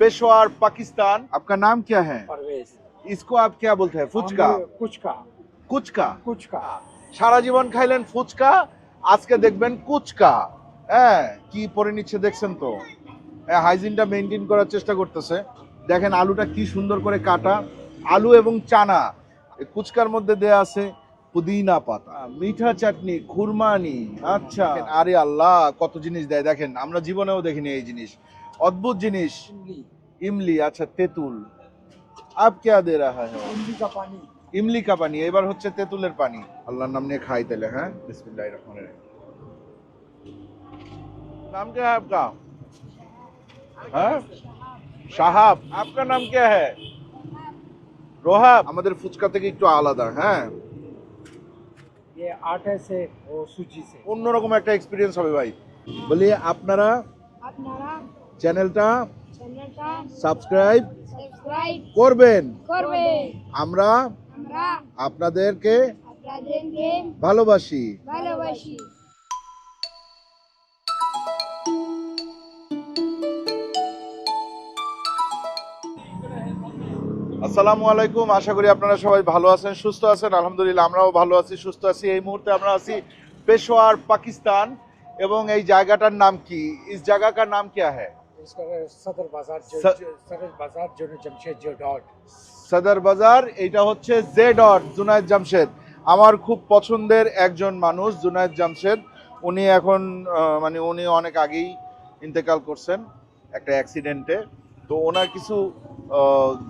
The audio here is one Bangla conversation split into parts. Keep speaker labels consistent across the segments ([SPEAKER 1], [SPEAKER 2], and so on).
[SPEAKER 1] पेशवार पाकिस्तान आपका नाम क्या है
[SPEAKER 2] परवेज
[SPEAKER 1] इसको आप क्या बोलते हैं फुचका
[SPEAKER 2] हम कुचका
[SPEAKER 1] কুচকা
[SPEAKER 2] कुचका
[SPEAKER 1] সারা জীবন খাইলেন ফুচকা আজকে দেখবেন কুচকা হ্যাঁ কি পরে নিচ্ছে দেখছেন তো হ্যাঁ, হাইজিনটা মেনটেন করার চেষ্টা করতেছে দেখেন আলুটা কি সুন্দর করে কাটা আলু এবং চানা এই কুচকার মধ্যে দেয়া আছে পুদিনা পাতা মিঠা চাটনি খুরমানি আচ্ছা আরে আল্লাহ কত জিনিস দেয় দেখেন আমরা জীবনেও দেখিনি এই জিনিস অদ্ভুত জিনিস
[SPEAKER 2] इमली
[SPEAKER 1] ইমলি আচ্ছা তেঁতুল আপ কেয়া দে রাহা হ্যাঁ
[SPEAKER 2] इमली का पानी
[SPEAKER 1] ইমলি কা পানি এবার হচ্ছে তেঁতুলের পানি আল্লাহর নাম নিয়ে খাই তাহলে হ্যাঁ বিসমিল্লাহির রহমানির রহিম नाम क्या है आपका हाँ সাহাব आपका नाम क्या है রোহাব আমাদের ফুচকা থেকে একটু আলাদা হ্যাঁ
[SPEAKER 2] ये आटे से वो सूजी से
[SPEAKER 1] অন্যরকম একটা এক্সপিরিয়েন্স হবে ভাই বলি আপনারা
[SPEAKER 3] আপনারা
[SPEAKER 1] চ্যানেলটা সাবস্ক্রাইব করবেন। আমরা আপনাদেরকে ভালোবাসি। আসসালামু আলাইকুম আশা করি আপনারা সবাই ভালো আছেন সুস্থ আছেন। আলহামদুলিল্লাহ আমরাও ভালো আছি সুস্থ আছি। এই মুহূর্তে আমরা আছি পেশোয়ার পাকিস্তান এবং এই জায়গাটার নাম কি? ইস
[SPEAKER 2] জায়গাকার নাম
[SPEAKER 1] কে
[SPEAKER 2] হ্যাঁ সদর বাজার বাজার জামশেদ জে ডট।
[SPEAKER 1] সদর বাজার এটা হচ্ছে জে ডট জুনায়দ জামশেদ। আমার খুব পছন্দের একজন মানুষ জুনায়দ জামশেদ। উনি এখন মানে উনি অনেক আগেই ইন্তেকাল করছেন একটা অ্যাক্সিডেন্টে তো ওনার কিছু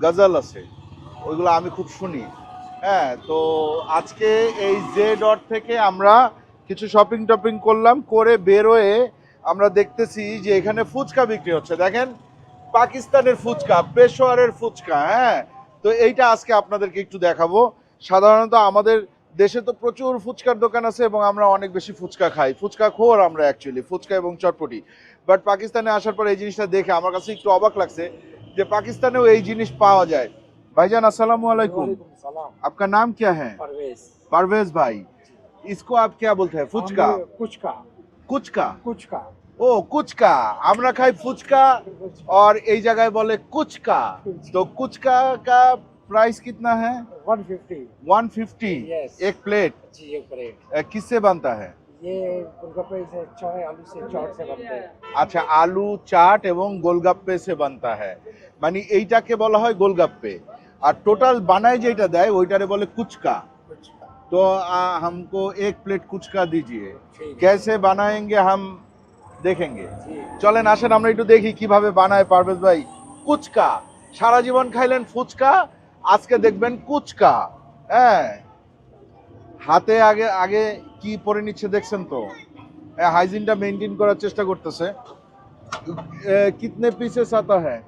[SPEAKER 1] গজল আছে ওইগুলো আমি খুব শুনি। হ্যাঁ তো আজকে এই জে ডট থেকে আমরা কিছু শপিং টপিং করলাম করে বেরোয়ে আমরা দেখতেছি যে এখানে ফুচকা বিক্রি হচ্ছে দেখেন পাকিস্তানের ফুচকা পেশোয়ারের ফুচকা হ্যাঁ তো এইটা আজকে আপনাদেরকে একটু দেখাবো সাধারণত আমাদের দেশে তো প্রচুর ফুচকার দোকান আছে এবং আমরা অনেক বেশি ফুচকা খাই ফুচকা খোর আমরা অ্যাকচুয়ালি ফুচকা এবং চটপটি বাট পাকিস্তানে আসার পর এই জিনিসটা দেখে আমার কাছে একটু অবাক লাগছে যে পাকিস্তানেও এই জিনিস পাওয়া যায় ভাইজান আসসালামু আলাইকুম
[SPEAKER 2] वालेकुम सलाम
[SPEAKER 1] आपका नाम क्या है
[SPEAKER 2] परवेज
[SPEAKER 1] परवेज भाई इसको आप क्या बोलते हैं फुचका
[SPEAKER 2] हम कुचका
[SPEAKER 1] कुचका
[SPEAKER 2] कुचका
[SPEAKER 1] ও কুচকা আমরা খাই ফুচকা और এই জায়গায় বলে কুচকা तो कुचका का प्राइस कितना है
[SPEAKER 2] 150
[SPEAKER 1] 150
[SPEAKER 2] Yes.
[SPEAKER 1] एक प्लेट
[SPEAKER 2] जी एक प्लेट
[SPEAKER 1] अ, किससे बनता है
[SPEAKER 2] ये गोलगप्पे से चाय आलू से चाट से बनते हैं
[SPEAKER 1] আচ্ছা আলু চাট এবং গোলগাপ্পে সে বানতা হ্যাঁ মানে এইটাকে বলা হয় গোলগাপ্পে আর টোটাল বানায় যেটা দেয় ওইটারে বলে কুচকা
[SPEAKER 2] कुचका
[SPEAKER 1] तो आ, हमको एक प्लेट कुचका दीजिए
[SPEAKER 2] ठीक है
[SPEAKER 1] कैसे बनाएंगे हम देखेंगे
[SPEAKER 2] जी
[SPEAKER 1] চলেন আসেন আমরা একটু দেখি কিভাবে বানায় পারভেজ ভাই কুচকা সারা জীবন খাইলেন ফুচকা আজকে দেখবেন কুচকা হ্যাঁ হাতে আগে আগে কি পরে নিচ্ছে দেখছেন তো হ্যাঁ, হাইজিনটা মেনটেন করার চেষ্টা করতেছে এ, কিতনে পিসেস আতা হ্যাঁ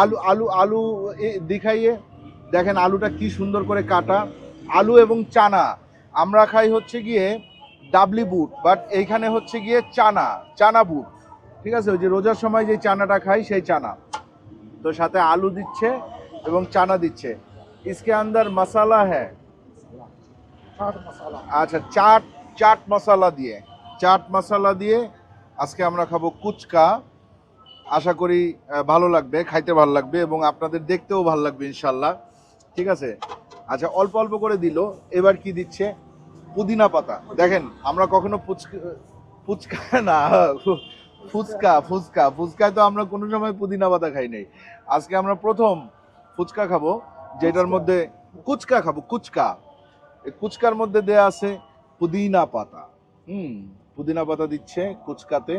[SPEAKER 1] আলু আলু আলু এ, দেখাইয়ে দেখেন আলুটা কি সুন্দর করে কাটা আলু এবং চানা আমরা খাই হচ্ছে গিয়ে ডাবলি বুট বাট এইখানে হচ্ছে গিয়ে চানা চানা বুট ঠিক আছে ওই যে রোজার সময় যে চানাটা খাই সেই চানা তো সাথে আলু দিচ্ছে এবং চানা দিচ্ছে इसके अंदर मसाला है
[SPEAKER 2] चाट मसाला
[SPEAKER 1] আচ্ছা চাট চাট মশলা দিয়ে চাট মশলা দিয়ে আজকে আমরা খাবো কুচকা আশা করি আহ, ভালো লাগবে খাইতে ভালো লাগবে এবং আপনাদের দেখতেও ভালো লাগবে ইনশাল্লাহ ঠিক আছে আচ্ছা অল্প অল্প করে দিল এবার কি দিচ্ছে পুদিনা পাতা দেখেন আমরা কখনো পুচকা ফুচকা না ফুচকা ফুচকা ফুচকায় তো আমরা কোনো সময় পুদিনা পাতা খাই নাই আজকে আমরা প্রথম ফুচকা খাবো যেটার মধ্যে কুচকা খাবো কুচকা এই কুচকার মধ্যে দেয়া আছে পুদিনা পাতা হুম पुदीना पाता দিচ্ছে কুচকাতে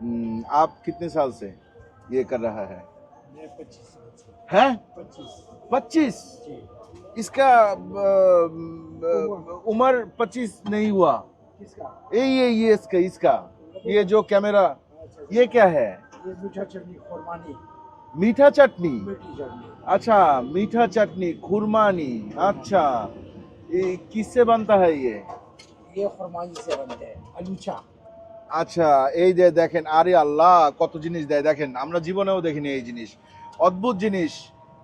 [SPEAKER 1] हम्म, आप कितने साल से ये कर रहा है
[SPEAKER 2] मैं पच्चीस साल से
[SPEAKER 1] हैं?
[SPEAKER 2] पच्चीस।
[SPEAKER 1] इसका उम्र पच्चीस नहीं हुआ। ये ये ये इसका इसका। ये जो कैमरा
[SPEAKER 2] अच्छा,
[SPEAKER 1] ये क्या है?
[SPEAKER 2] मीठा चटनी
[SPEAKER 1] अच्छा मीठा चटनी खुरमानी। अच्छा। ये किससे बनता है ये?
[SPEAKER 2] ये खुरमानी से बनते है। अलूचा
[SPEAKER 1] আচ্ছা এই যে দেখেন আরে আল্লাহ কত জিনিস দেয়। দেখেন আমরা জীবনেও দেখিনি এই জিনিস। অদ্ভুত জিনিস।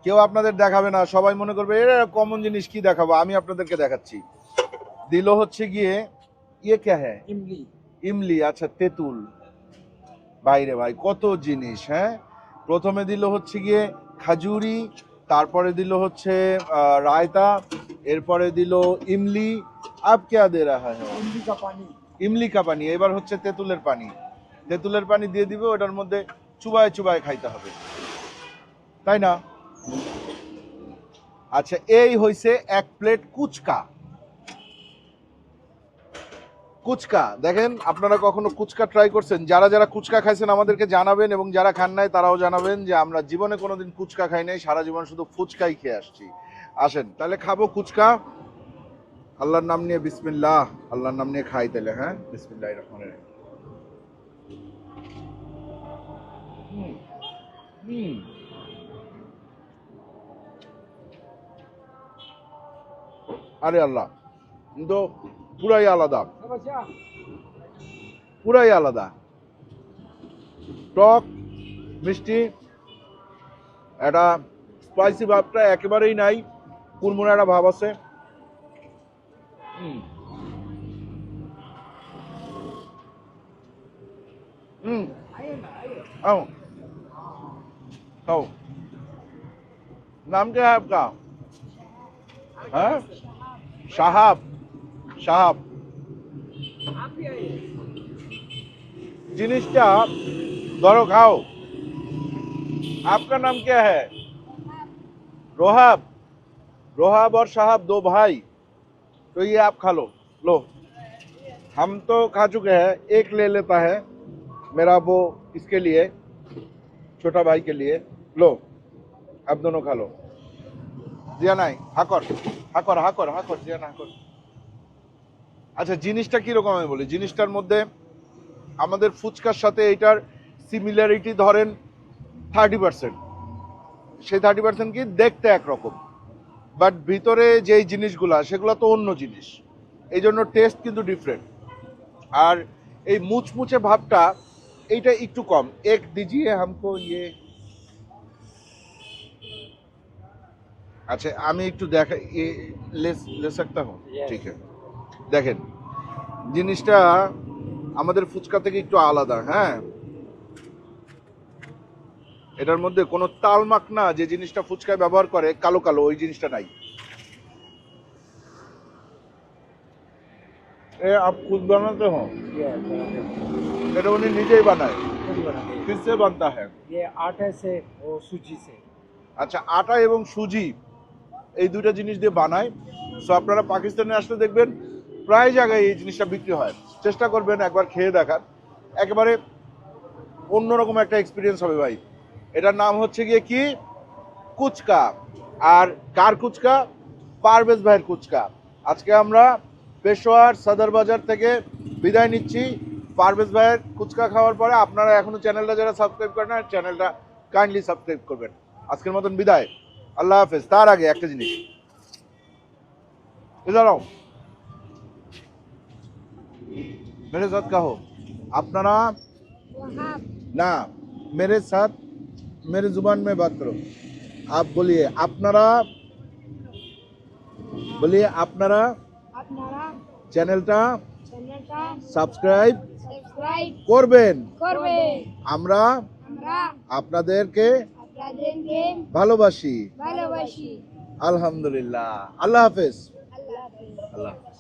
[SPEAKER 1] কেউ আপনাদের দেখাবে না সবাই মনে করবে এরা কমন জিনিস কি দেখাবো? আমি আপনাদেরকে দেখাচ্ছি। দিল হচ্ছে গিয়ে ইয়ে কে হ্যাঁ?
[SPEAKER 2] ইমলি।
[SPEAKER 1] ইমলি আচ্ছা তেঁতুল। বাইরে ভাই কত জিনিস হ্যাঁ? প্রথমে দিল হচ্ছে গিয়ে খাজুরি তারপরে দিল হচ্ছে রায়তা এরপরে দিল ইমলি। আপ কে দে রাহা হ্যাঁ ইমলি কা পানি। এবার হচ্ছে তেঁতুলের পানি। তেঁতুলের পানি দিয়ে দিবে, ওটার মধ্যে চুবায় চুবায় খাইতে হবে। তাই না? আচ্ছা এই হইছে এক প্লেট কুচকা। কুচকা, দেখেন আপনারা কখনো কুচকা ট্রাই করছেন? যারা যারা কুচকা খাইছেন আমাদেরকে জানাবেন এবং যারা খান নাই তারাও জানাবেন যে আমরা জীবনে কোনোদিন কুচকা খাই নাই, সারা জীবন শুধু ফুচকাই খেয়ে আসছি। আসেন, তাহলে খাব কুচকা। আল্লাহর নাম নিয়ে বিসমিল্লাহ, আল্লাহর নাম নিয়ে খাই তাহলে হ্যাঁ? বিসমিল্লাহ রহমান আরে আল্লাহ, কিন্তু পুরাই আলাদা। পুরাই আলাদা। টক, মিষ্টি, একটা স্পাইসি ভাবটা একেবারেই নাই। কুরমুরা একটা ভাব আছে। হুম হুম आओ आओ नाम क्या है आपका हाँ साहब साहब জিনিসটা ধরো খাও आपका नाम क्या है रोहाब रोहाब और साहब दो भाई तो ये आप खा लो लो हम तो खा चुके हैं एक ले लेता है मेरा वो इसके लिए छोटा भाई के लिए लो आप दोनों खा लो জিয়া নাই হাকর হাকর হাকর হাকর জিয়া না হাকর আচ্ছা জিনিসটা কিরকম আমি বলি জিনিসটার মধ্যে আমাদের ফুচকার সাথে এটার সিমিলারিটি ধরেন থার্টি পার্সেন্ট সেই থার্টি পার্সেন্ট কি দেখতে একরকম বাট ভিতরে যেই জিনিসগুলো সেগুলো তো অন্য জিনিস। এই জন্য টেস্ট কিন্তু ডিফারেন্ট আর এই মুচমুচে ভাবটা এইটা একটু কম। এক দিজিয়ে হামকো ইয়ে। আচ্ছা আমি একটু দেখা হোক
[SPEAKER 2] হুম।
[SPEAKER 1] ঠিক আছে। দেখেন জিনিসটা আমাদের ফুচকা থেকে একটু আলাদা হ্যাঁ? এটার মধ্যে কোনো তালমাক না যে জিনিসটা ফুচকায় ব্যবহার করে কালো কালো ওই জিনিসটা নাই। এ বানাতে
[SPEAKER 2] ইয়ে,
[SPEAKER 1] এটা উনি নিজেই বানায়। বানতা
[SPEAKER 2] ইয়ে, আটা সে ও সুজি সে।
[SPEAKER 1] আচ্ছা আটা এবং সুজি এই জিনিস দিয়ে বানায়। সো আপনারা পাকিস্তানে আসলে দেখবেন প্রায় জায়গায় এই জিনিসটা বিক্রি হয়। চেষ্টা করবেন একবার খেয়ে দেখার। একেবারে অন্যরকম একটা এক্সপিরিয়েন্স হবে ভাই। এটার নাম হচ্ছে গিয়ে কি? কুচকা। আর কার কুচকা? পারভেজ ভাইয়ের কুচকা। আজকে আমরা পেশোয়ার সদর বাজার থেকে বিদায় নিচ্ছি। পারভেজ ভাইয়ের কুচকা খাওয়ার পরে আপনারা এখনও চ্যানেলটা যারা সাবস্ক্রাইব করেন আর চ্যানেলটা কাইন্ডলি সাবস্ক্রাইব করবেন। আজকের মতন বিদায়। আল্লাহ হাফেজ। তার আগে একটা জিনিস। মেরে সাথ কাহো আপনারা না মেরে সাথ मेरे जुबान में बात करो आप बोलिए আপনারা বলিয়ে আপনারা
[SPEAKER 3] আপনারা
[SPEAKER 1] চ্যানেলটা
[SPEAKER 3] চ্যানেলটা
[SPEAKER 1] সাবস্ক্রাইব
[SPEAKER 3] সাবস্ক্রাইব
[SPEAKER 1] করবেন
[SPEAKER 3] করবে
[SPEAKER 1] আমরা
[SPEAKER 3] আমরা
[SPEAKER 1] আপনাদেরকে
[SPEAKER 3] আপনাদেরকে
[SPEAKER 1] ভালোবাসি
[SPEAKER 3] ভালোবাসি
[SPEAKER 1] আলহামদুলিল্লাহ আল্লাহ হাফেজ
[SPEAKER 3] আল্লাহ হাফেজ
[SPEAKER 1] আল্লাহ হাফেজ।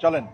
[SPEAKER 1] চলেন